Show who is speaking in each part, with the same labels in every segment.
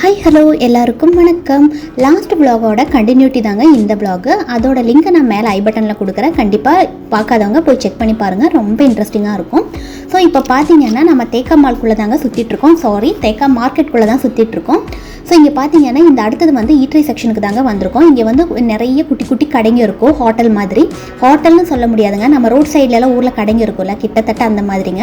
Speaker 1: Hi hello எல்லாருக்கும் வணக்கம். Last ப்ளாகோட continuity தாங்க இந்த ப்ளாகு அதோட லிங்க்கை நான் மேலே ஐ பட்டனில் கொடுக்குறேன். கண்டிப்பாக பார்க்காதவங்க போய் செக் பண்ணி பாருங்கள் ரொம்ப இன்ட்ரெஸ்டிங்காக இருக்கும். ஸோ இப்போ பார்த்தீங்கன்னா நம்ம தேக்கா மால்குள்ளே தாங்க சுற்றிட்டுருக்கோம் சாரி தேக்கா மார்க்கெட்குள்ளே தான் சுற்றிட்டுருக்கோம் ஸோ இங்கே பார்த்தீங்கன்னா இந்த அடுத்தது வந்து ஈட்ரை செக்ஷனுக்கு தாங்க வந்திருக்கோம். இங்கே வந்து நிறைய குட்டி குட்டி கடைங்க இருக்கும் ஹோட்டல் மாதிரி. ஹோட்டல்னு சொல்ல முடியாதுங்க. நம்ம ரோட் சைட்லலாம் ஊரில் கடைங்க இருக்கும்ல கிட்டத்தட்ட அந்த மாதிரிங்க.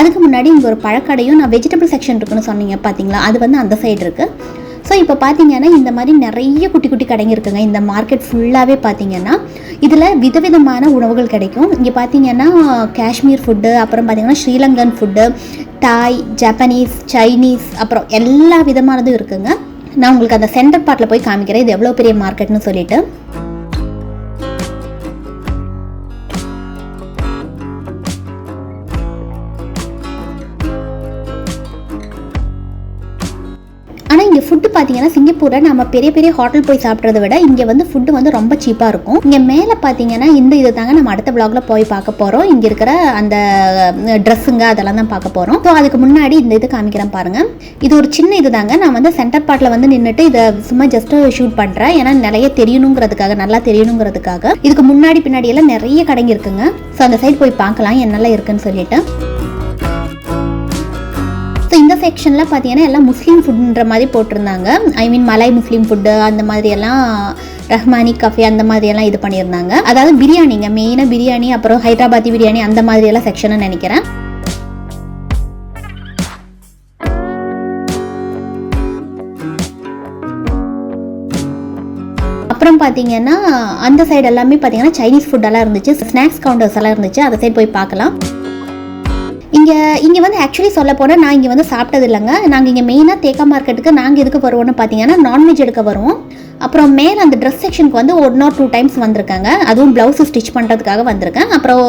Speaker 1: அதுக்கு முன்னாடி இங்கே ஒரு பழக்கடையும் நான் வெஜிடபிள் செக்ஷன் இருக்குன்னு சொன்னீங்க பார்த்தீங்களா அது வந்து அந்த சைடு இருக்குது ஸோ இப்போ பார்த்தீங்கன்னா இந்த மாதிரி நிறைய குட்டி குட்டி கடைங்க இருக்குங்க. இந்த மார்க்கெட் ஃபுல்லாகவே பார்த்தீங்கன்னா இதில் விதவிதமான உணவுகள் கிடைக்கும். இங்கே பார்த்தீங்கன்னா காஷ்மீர் ஃபுட்டு அப்புறம் பார்த்தீங்கன்னா Sri Lankan food Thai Japanese Chinese அப்புறம் எல்லா விதமானதும் இருக்குங்க. நான் உங்களுக்கு அந்த சென்டர் பார்ட்டில் போய் காமிக்கிறேன். இது எவ்வளோ பெரிய மார்க்கெட்னு சொல்லிட்டு. இங்கே ஃபுட்டு பார்த்தீங்கன்னா சிங்கப்பூரில் நம்ம பெரிய பெரிய ஹோட்டல் போய் சாப்பிட்றத விட இங்கே வந்து ஃபுட்டு வந்து ரொம்ப சீப்பாக இருக்கும். இங்கே மேலே பார்த்தீங்கன்னா இந்த இது தாங்க நம்ம அடுத்த vlogல போய் பார்க்க போகிறோம் இங்கே இருக்கிற அந்த ட்ரெஸ்ஸுங்க அதெல்லாம் தான் பார்க்க போகிறோம் ஸோ அதுக்கு முன்னாடி இந்த இது காமிக்கிறேன் பாருங்கள் இது ஒரு சின்ன இது தாங்க நான் வந்து சென்டர் பார்ட்டில் வந்து நின்றுட்டு இதை சும்மா ஜஸ்ட் ஷூட் பண்ணுறேன் ஏன்னா நிறைய தெரியணுங்கிறதுக்காக நல்லா தெரியணுங்கிறதுக்காக. இதுக்கு முன்னாடி பின்னாடி எல்லாம் நிறைய கடைங்க இருக்குங்க. ஸோ அந்த சைடு போய் பார்க்கலாம். என்னெல்லாம் இருக்குன்னு சொல்லிட்டு. இந்த செக்ஷனில் பார்த்தீங்கன்னா எல்லாம் முஸ்லீம் ஃபுட்ன்ற மாதிரி போட்டிருந்தாங்க. ஐ மீன் மலாய் முஸ்லீம் ஃபுட்டு அந்த மாதிரி எல்லாம் ரஹ்மானி கஃபே அந்த மாதிரி எல்லாம் இது பண்ணியிருந்தாங்க. அதாவது பிரியாணிங்க மெயினாக பிரியாணி அப்புறம் ஹைதராபாத்தி பிரியாணி அந்த மாதிரி எல்லாம் செக்ஷனை நினைக்கிறேன். அப்புறம் பார்த்தீங்கன்னா அந்த சைடு எல்லாமே பார்த்தீங்கன்னா சைனீஸ் ஃபுட்டெல்லாம் இருந்துச்சு. ஸ்நாக்ஸ் கவுண்டர்ஸ் எல்லாம் இருந்துச்சு. அந்த சைடு போய் பார்க்கலாம். இங்கே இங்கே வந்து ஆக்சுவலி சொல்ல போனால் நான் இங்கே வந்து சாப்பிட்டது இல்லைங்க நாங்கள் இங்கே மெயினாக தேக்கா மார்க்கெட்டுக்கு நாங்கள் எதுக்கு வருவோம்னு பார்த்தீங்கன்னா நான்வெஜ் எடுக்க வருவோம் அப்புறம் மேலே அந்த ட்ரெஸ் செக்ஷனுக்கு வந்து ஒன் ஆர் டூ டைம்ஸ் வந்திருக்காங்க. அதுவும் ப்ளவுஸு ஸ்டிச் பண்ணுறதுக்காக வந்திருக்கேன். அப்புறம்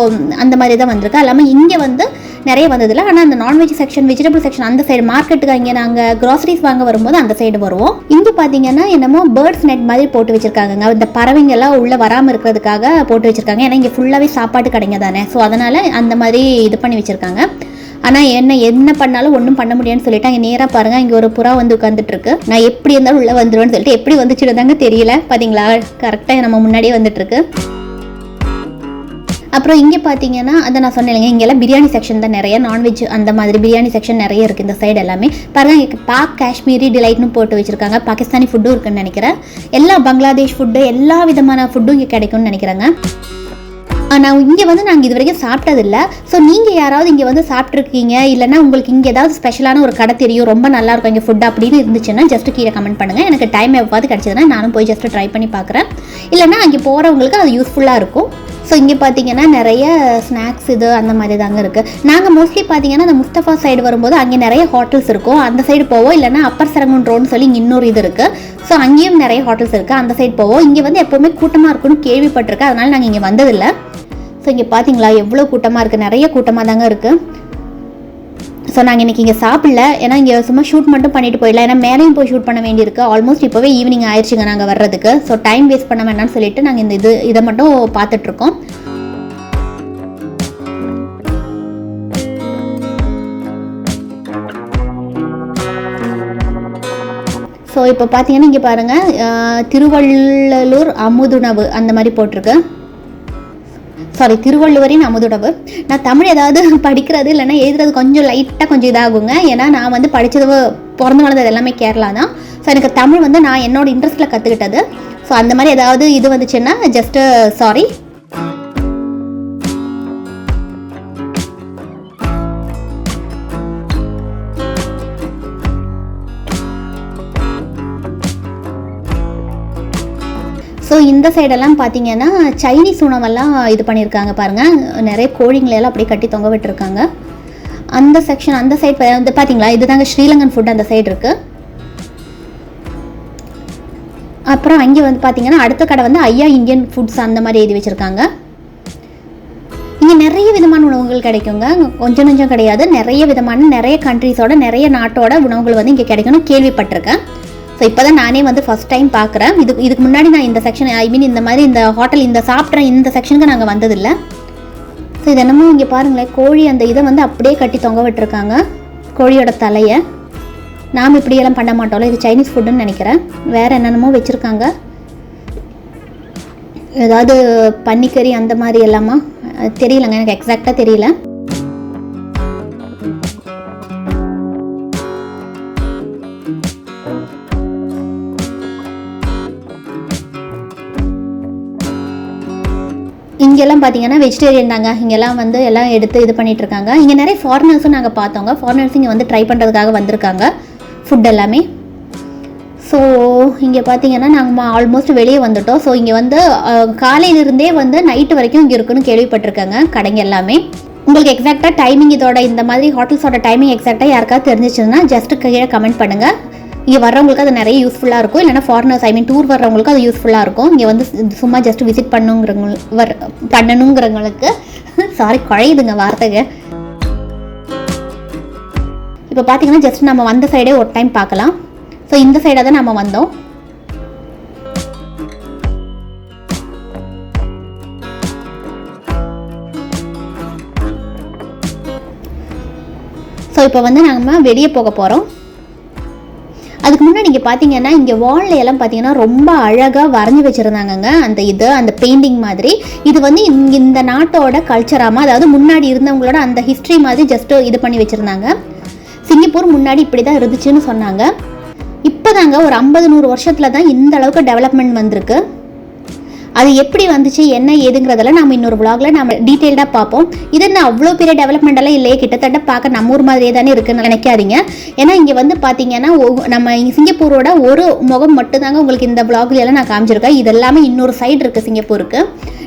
Speaker 1: அந்த மாதிரி தான் வந்திருக்கேன். இல்லாமல் இங்கே வந்து நிறைய வந்ததில்ல ஆனால் அந்த non veg section vegetable section அந்த சைடு மார்க்கெட்டுக்கு இங்கே நாங்கள் க்ராசரிஸ் வாங்க வரும்போது அந்த சைடு வருவோம். இங்கே பார்த்தீங்கன்னா என்னமோ பேர்ட்ஸ் நெட் மாதிரி போட்டு வச்சிருக்காங்க இந்த பறவைங்க எல்லாம் உள்ளே வராமல் இருக்கிறதுக்காக போட்டு வச்சிருக்காங்க. ஏன்னா இங்கே ஃபுல்லாகவே சாப்பாட்டு கடைங்க தானே. ஸோ அதனால் அந்த மாதிரி இது பண்ணி வச்சுருக்காங்க. ஆனால் என்ன என்ன பண்ணாலும் ஒன்றும் பண்ண முடியாதுன்னு சொல்லிட்டு அங்கே நேராக பாருங்கள் இங்கே ஒரு புறா வந்து உட்காந்துட்ருக்கு நான் எப்படி இருந்தாலும் உள்ளே வந்துடுவேன்னு சொல்லிட்டு எப்படி வந்துச்சுன்னு தாங்க தெரியல. பார்த்தீங்களா கரெக்டாக நம்ம முன்னாடியே வந்துட்டுருக்கு. அப்புறம் இங்கே பார்த்தீங்கன்னா அதை நான் சொன்னேன் இங்கெல்லாம் பிரியாணி செக்ஷன் தான் நிறைய நான்வெஜ் அந்த மாதிரி பிரியாணி செக்ஷன் நிறைய இருக்குது இந்த சைடு எல்லாமே. பாருங்க இங்கே பாக் காஷ்மீரி டிலைட்னு போட்டு வச்சுருக்காங்க. பாகிஸ்தானி ஃபுட்டும் இருக்குன்னு நினைக்கிறேன். எல்லா பங்களாதேஷ் ஃபுட்டு எல்லா விதமான ஃபுட்டும் இங்கே கிடைக்கும்னு நினைக்கிறேங்க. நான் இங்கே வந்து நாங்கள் இது வரைக்கும் சாப்பிட்டதில்ல. ஸோ நீங்கள் யாராவது இங்கே வந்து சாப்பிட்ருக்கீங்க இல்லைனா உங்களுக்கு இங்கே ஏதாவது ஸ்பெஷலான ஒரு கடை தெரியும் ரொம்ப நல்லா இருக்கும் இங்கே ஃபுட் அப்படின்னு இருந்துச்சுன்னா ஜஸ்ட் கீழே கமெண்ட் பண்ணுங்கள் எனக்கு டைம் எப்போது கிடச்சதுன்னா நானும் போய் ஜஸ்ட் ட்ரை பண்ணி பார்க்குறேன் இல்லைன்னா அங்கே போகிறவங்களுக்கு அது யூஸ்ஃபுல்லாக இருக்கும். ஸோ இங்கே பார்த்தீங்கன்னா நிறைய ஸ்நாக்ஸ் இது அந்த மாதிரி தாங்க இருக்குது நாங்கள் மோஸ்ட்லி பார்த்தீங்கன்னா அந்த முஸ்தஃபா சைடு வரும்போது அங்கே நிறைய ஹோட்டல்ஸ் இருக்கும். அந்த சைடு போவோம். இல்லைன்னா அப்பர் சரங்குன் ரோடுன்னு சொல்லி இன்னொரு இது இருக்குது ஸோ அங்கேயும் நிறைய ஹோட்டல்ஸ் இருக்குது அந்த சைடு போவோம். இங்கே வந்து எப்போவுமே கூட்டமாக இருக்குன்னு கேள்விப்பட்டிருக்கேன். அதனால் நாங்கள் இங்கே வந்ததில்லை. ஸோ இங்கே பார்த்தீங்களா எவ்வளோ கூட்டமாக இருக்குது நிறைய கூட்டமாக தாங்க இருக்குது ஸோ நாங்கள் இன்றைக்கி இங்கே சாப்பிடல. ஏன்னா இங்கே சும்மா ஷூட் மட்டும் பண்ணிட்டு போயிடலாம். ஏன்னா மேலேயும் போய் ஷூட் பண்ண வேண்டியிருக்கு. ஆல்மோஸ்ட் இப்போவே ஈவினிங் ஆயிடுச்சுங்க நாங்கள் வர்றதுக்கு. ஸோ டைம் வேஸ்ட் பண்ண வேணாம்னு சொல்லிட்டு நாங்கள் இந்த இது இதை மட்டும் பார்த்துட்ருக்கோம். ஸோ இப்போ பார்த்தீங்கன்னா இங்கே பாருங்கள் திருவள்ளலூர் திருவள்ளூர் அமுதுணவு அந்த மாதிரி போட்டிருக்கு. சாரி திருவள்ளுவரின் அமுதுடவு. நான் தமிழ் ஏதாவது படிக்கிறது இல்லைன்னா எழுதுறது கொஞ்சம் லைட்டாக கொஞ்சம் இதாகுங்க. ஏன்னா நான் வந்து படித்தது பிறந்து வளர்ந்தது எல்லாமே கேரளா தான். ஸோ எனக்கு தமிழ் வந்து நான் என்னோட இன்ட்ரெஸ்ட்டில் கற்றுக்கிட்டது ஸோ அந்த மாதிரி ஏதாவது இது வந்துச்சுன்னா ஜஸ்ட்டு சாரி ஸோ இந்த சைடெல்லாம் பார்த்தீங்கன்னா சைனீஸ் உணவெல்லாம் இது பண்ணியிருக்காங்க பாருங்கள் நிறைய கோழிங்களெல்லாம் அப்படியே கட்டி தொங்க விட்டுருக்காங்க. அந்த செக்ஷன் அந்த சைடு வந்து பார்த்தீங்களா இதுதாங்க ஸ்ரீலங்கன் ஃபுட் அந்த சைடு இருக்குது அப்புறம் அங்கே வந்து பார்த்தீங்கன்னா அடுத்த கடை வந்து ஐயா இந்தியன் ஃபுட்ஸ் அந்த மாதிரி எழுதி வச்சுருக்காங்க. இங்கே நிறைய விதமான உணவுகள் கிடைக்குங்க. கொஞ்சம் கொஞ்சம் கிடையாது. நிறைய விதமான நிறைய கண்ட்ரீஸோட நிறைய நாட்டோட உணவுகள் வந்து இங்கே கிடைக்கணும் கேள்விப்பட்டிருக்கேன். ஸோ இப்போ தான் நானே வந்து ஃபஸ்ட் டைம் பார்க்குறேன் இதுக்கு இதுக்கு முன்னாடி நான் இந்த செக்ஷன் ஐ மீன் இந்த மாதிரி இந்த ஹோட்டல் இந்த சாப்பிட்ற இந்த செக்ஷனுக்கு நாங்கள் வந்ததில்லை. ஸோ இது என்னமோ இங்கே பாருங்களேன். கோழி அந்த இதை வந்து அப்படியே கட்டி தொங்க விட்டுருக்காங்க. கோழியோட தலையை. நாம் இப்படியெல்லாம் பண்ண மாட்டோம்ல. இது சைனீஸ் ஃபுட்டுன்னு நினைக்கிறேன். வேறு என்னென்னமோ வச்சுருக்காங்க. ஏதாவது பன்னிக்கறி அந்த மாதிரி எல்லாமா? தெரியலங்க. எனக்கு எக்ஸாக்டாக தெரியல. இங்கெல்லாம் பார்த்தீங்கன்னா வெஜிடேரியன் தாங்க. இங்கெல்லாம் வந்து எல்லாம் எடுத்து இது பண்ணிகிட்ருக்காங்க இங்கே நிறைய ஃபாரினர்ஸும் நாங்கள் பார்த்தோங்க. ஃபாரினர்ஸ் இங்கே வந்து ட்ரை பண்ணுறதுக்காக வந்திருக்காங்க. ஃபுட் எல்லாமே. ஸோ இங்கே பார்த்தீங்கன்னா நாங்கள் ஆல்மோஸ்ட் வெளியே வந்துட்டோம். ஸோ இங்கே வந்து காலையிலிருந்தே வந்து நைட்டு வரைக்கும் இங்கே இருக்குன்னு கேள்விப்பட்டிருக்கேங்க. கடைங்க எல்லாமே. உங்களுக்கு எக்ஸாக்டாக டைமிங் இதோட இந்த மாதிரி ஹோட்டல்ஸோட டைமிங் எக்ஸாக்டாக யாருக்காவது தெரிஞ்சிச்சுன்னா ஜஸ்ட்டு கீழே கமெண்ட் பண்ணுங்கள் இங்கே வர்றவங்களுக்கு அது நிறைய யூஸ்ஃபுல்லாக இருக்கும். இல்லைனா ஃபாரினர்ஸ் ஐ மீன் டூர் வர்றவங்களுக்கு அது யூஸ்ஃபுல்லாக இருக்கும். இங்கே வந்து சும்மா ஜஸ்ட் விசிட் பண்ணுங்கிறவங்க வர் பண்ணணுங்கிறவங்களுக்கு சாரி குழையுதுங்க வார்த்தைங்க. இப்போ பார்த்தீங்கன்னா ஜஸ்ட் நம்ம வந்த சைடே ஒரு டைம் பார்க்கலாம் ஸோ இந்த சைடாக தான் நம்ம வந்தோம். ஸோ இப்போ வந்து நம்ம வெளியே போக போகிறோம் அதுக்கு முன்னாடி நீங்கள் பார்த்தீங்கன்னா இங்கே வாலில் எல்லாம் பார்த்தீங்கன்னா ரொம்ப அழகாக வரைஞ்சி வச்சுருந்தாங்கங்க. அந்த இது அந்த பெயிண்டிங் மாதிரி. இது வந்து இந்த நாட்டோட கல்ச்சராமா அதாவது முன்னாடி இருந்தவங்களோட அந்த ஹிஸ்ட்ரி மாதிரி ஜஸ்ட்டு இது பண்ணி வச்சுருந்தாங்க. சிங்கப்பூர் முன்னாடி இப்படி தான் இருந்துச்சுன்னு சொன்னாங்க. இப்போதாங்க ஒரு ஐம்பது நூறு வருஷத்தில் தான் இந்த அளவுக்கு டெவலப்மெண்ட் வந்திருக்கு. அது எப்படி வந்துச்சு என்ன ஏதுங்கிறதெல்லாம் நம்ம இன்னொரு vlogல நம்ம டீட்டெயில்டாக பார்ப்போம். இது என்ன அவ்வளோ பெரிய டெவலப்மெண்ட் எல்லாம் இல்லையே கிட்டத்தட்ட பார்க்க நம்ம ஊர் மாதிரியே தானே இருக்குன்னு நினைக்காதீங்க. ஏன்னா இங்கே வந்து பார்த்தீங்கன்னா நம்ம சிங்கப்பூரோட ஒரு முகம் மட்டும்தாங்க உங்களுக்கு இந்த vlogல எல்லாம் நான் காமிச்சிருக்கேன். இது எல்லாமே இன்னொரு சைடு இருக்குது சிங்கப்பூருக்கு.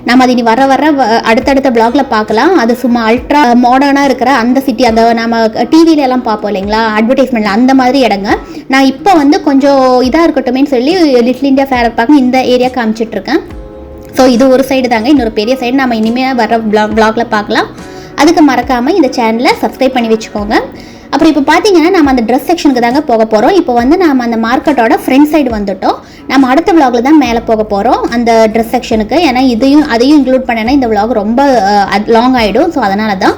Speaker 1: நம்ம அது இனி வர வர வ- அடுத்தடுத்த பிளாக்ல பார்க்கலாம். அது சும்மா அல்ட்ரா மாடர்னாக இருக்கிற அந்த சிட்டி அந்த நம்ம டிவில எல்லாம் பார்ப்போம் இல்லைங்களா? அட்வர்டைஸ்மெண்ட்ல அந்த மாதிரி இடங்க. நான் இப்போ வந்து கொஞ்சம் இதாக இருக்கட்டுமேன்னு சொல்லி லிட்டில் இந்தியா ஃபேர் பார்க்க இந்த ஏரியா காமிச்சிட்ருக்கேன் ஸோ இது ஒரு சைடு தாங்க. இன்னொரு பெரிய சைடு நம்ம இனிமேல் வர vlog vlogல பார்க்கலாம் அதுக்கு மறக்காமல் இந்த சேனலை சப்ஸ்கிரைப் பண்ணி வச்சுக்கோங்க. அப்புறம் இப்போ பார்த்தீங்கன்னா நம்ம அந்த ட்ரெஸ் செக்ஷனுக்கு தாங்க போக போகிறோம் இப்போ வந்து நம்ம அந்த மார்க்கெட்டோட ஃப்ரண்ட் சைடு வந்துட்டோம். நம்ம அடுத்த vlogல தான் மேலே போக போகிறோம் அந்த ட்ரெஸ் செக்ஷனுக்கு ஏன்னா இதையும் அதையும் இன்க்ளூட் பண்ணேன்னா இந்த vlog ரொம்ப லாங் ஆகிடும் ஸோ அதனால தான்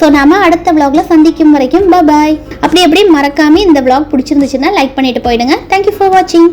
Speaker 1: ஸோ நாம் அடுத்த vlogல சந்திக்கும் வரைக்கும் பாய் அப்படி எப்படியும் மறக்காமல் இந்த vlog பிடிச்சிருந்துச்சுன்னா லைக் பண்ணிட்டு போயிடுங்க. தேங்க்யூ ஃபார் வாட்சிங்